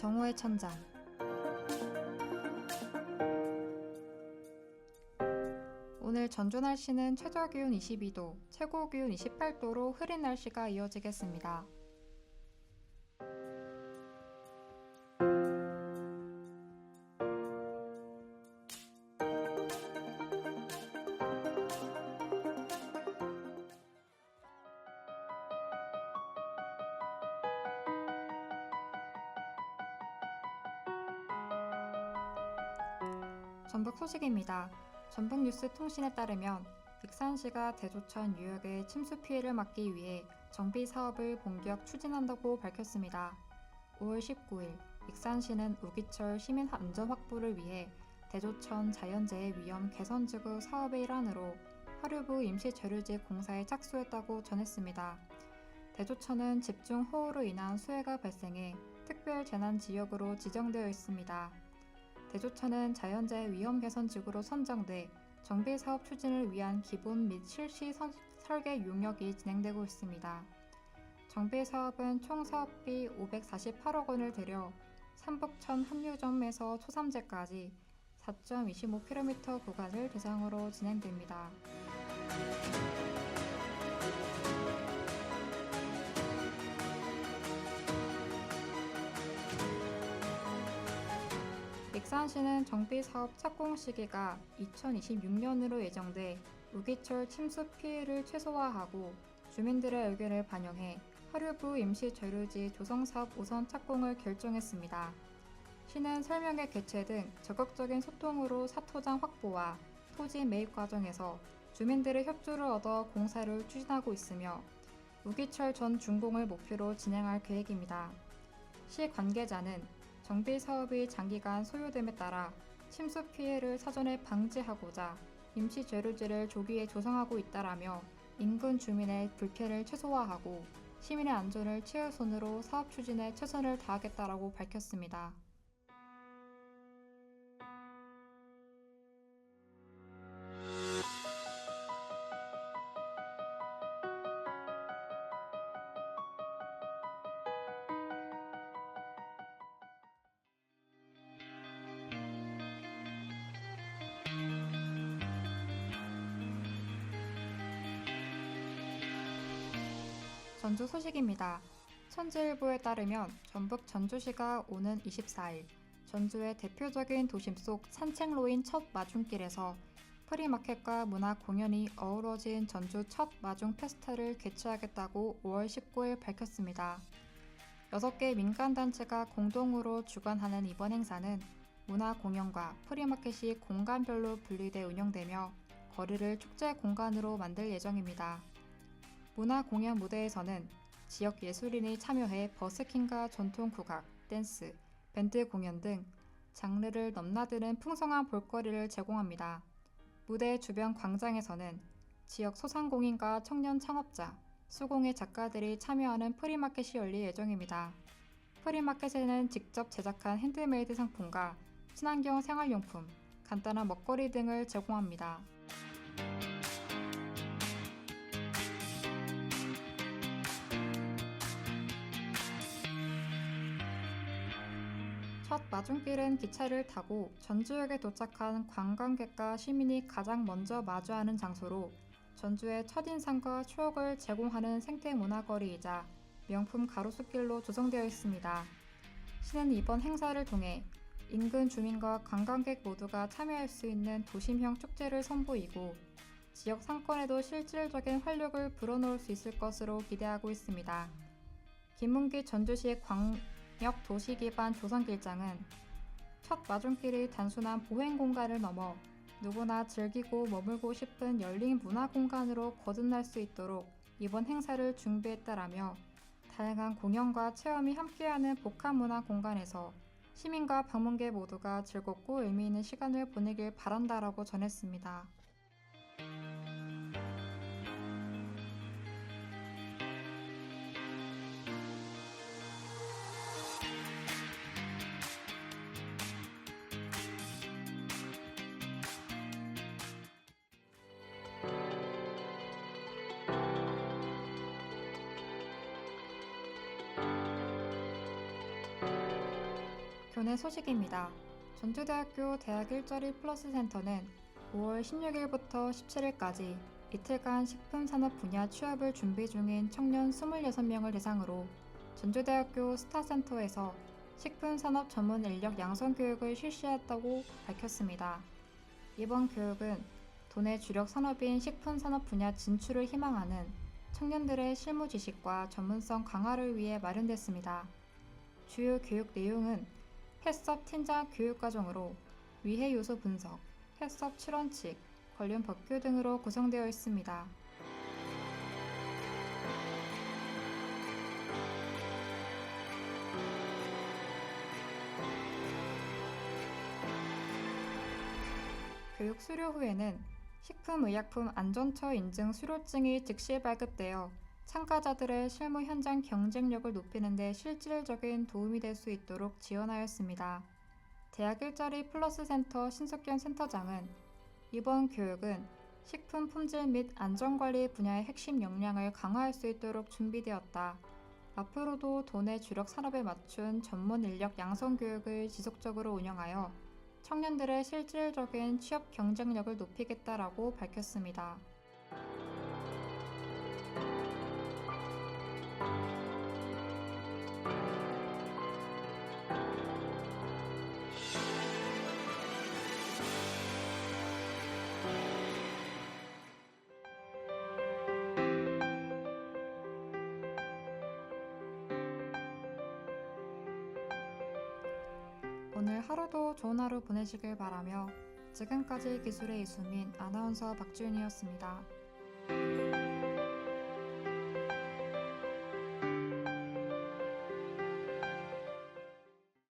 정오의 천장 오늘 전주 날씨는 최저 기온 22도, 최고 기온 28도로 흐린 날씨가 이어지겠습니다. 전북 소식입니다. 전북 뉴스 통신에 따르면 익산시가 대조천 유역의 침수 피해를 막기 위해 정비 사업을 본격 추진한다고 밝혔습니다. 5월 19일 익산시는 우기철 시민 안전 확보를 위해 대조천 자연재해 위험 개선 지구 사업의 일환으로 하류부 임시 재료지 공사에 착수했다고 전했습니다. 대조천은 집중 호우로 인한 수해가 발생해 특별 재난 지역으로 지정되어 있습니다. 대조천은 자연재해 위험 개선 지구로 선정돼 정비 사업 추진을 위한 기본 및 실시 선, 설계 용역이 진행되고 있습니다. 정비 사업은 총 사업비 548억 원을 들여 삼북천 합류점에서 초삼재까지 4.25km 구간을 대상으로 진행됩니다. 익산시는 정비 사업 착공 시기가 2026년으로 예정돼 우기철 침수 피해를 최소화하고 주민들의 의견을 반영해 하류부 임시 재료지 조성 사업 우선 착공을 결정했습니다. 시는 설명회 개최 등 적극적인 소통으로 사토장 확보와 토지 매입 과정에서 주민들의 협조를 얻어 공사를 추진하고 있으며 우기철 전 준공을 목표로 진행할 계획입니다. 시 관계자는 정비 사업이 장기간 소요됨에 따라 침수 피해를 사전에 방지하고자 임시 재료지를 조기에 조성하고 있다라며 인근 주민의 불쾌를 최소화하고 시민의 안전을 최우선으로 사업 추진에 최선을 다하겠다라고 밝혔습니다. 전주 소식입니다. 천지일보에 따르면 전북 전주시가 오는 24일 전주의 대표적인 도심 속 산책로인 첫 마중길에서 프리마켓과 문화 공연이 어우러진 전주 첫 마중 페스타를 개최하겠다고 5월 19일 밝혔습니다. 6개 민간단체가 공동으로 주관하는 이번 행사는 문화 공연과 프리마켓이 공간별로 분리돼 운영되며 거리를 축제 공간으로 만들 예정입니다. 문화 공연 무대에서는 지역 예술인이 참여해 버스킹과 전통 국악, 댄스, 밴드 공연 등 장르를 넘나드는 풍성한 볼거리를 제공합니다. 무대 주변 광장에서는 지역 소상공인과 청년 창업자, 수공예 작가들이 참여하는 프리마켓이 열릴 예정입니다. 프리마켓에는 직접 제작한 핸드메이드 상품과 친환경 생활용품, 간단한 먹거리 등을 제공합니다. 첫 마중길은 기차를 타고 전주역에 도착한 관광객과 시민이 가장 먼저 마주하는 장소로 전주의 첫인상과 추억을 제공하는 생태문화거리이자 명품 가로수길로 조성되어 있습니다. 시는 이번 행사를 통해 인근 주민과 관광객 모두가 참여할 수 있는 도심형 축제를 선보이고 지역 상권에도 실질적인 활력을 불어넣을 수 있을 것으로 기대하고 있습니다. 김문기 전주시 광 역 도시 기반 조성길장은 첫 마중길의 단순한 보행 공간을 넘어 누구나 즐기고 머물고 싶은 열린 문화 공간으로 거듭날 수 있도록 이번 행사를 준비했다라며 다양한 공연과 체험이 함께하는 복합 문화 공간에서 시민과 방문객 모두가 즐겁고 의미 있는 시간을 보내길 바란다라고 전했습니다. 교내 소식입니다. 전주대학교 대학 일자리 플러스 센터는 5월 16일부터 17일까지 이틀간 식품산업 분야 취업을 준비 중인 청년 26명을 대상으로 전주대학교 스타센터에서 식품산업 전문 인력 양성 교육을 실시했다고 밝혔습니다. 이번 교육은 도내 주력 산업인 식품산업 분야 진출을 희망하는 청년들의 실무 지식과 전문성 강화를 위해 마련됐습니다. 주요 교육 내용은 해썹 팀장 교육 과정으로 위해 요소 분석, 해썹 7원칙, 관련 법규 등으로 구성되어 있습니다. 교육 수료 후에는 식품의약품 안전처 인증 수료증이 즉시 발급되어 참가자들의 실무 현장 경쟁력을 높이는 데 실질적인 도움이 될 수 있도록 지원하였습니다. 대학 일자리 플러스 센터 신석현 센터장은 이번 교육은 식품 품질 및 안전관리 분야의 핵심 역량을 강화할 수 있도록 준비되었다. 앞으로도 도내 주력 산업에 맞춘 전문 인력 양성 교육을 지속적으로 운영하여 청년들의 실질적인 취업 경쟁력을 높이겠다라고 밝혔습니다. 하루도 좋은 하루 보내시길 바라며 지금까지 기술의 이수민 아나운서 박지윤이었습니다.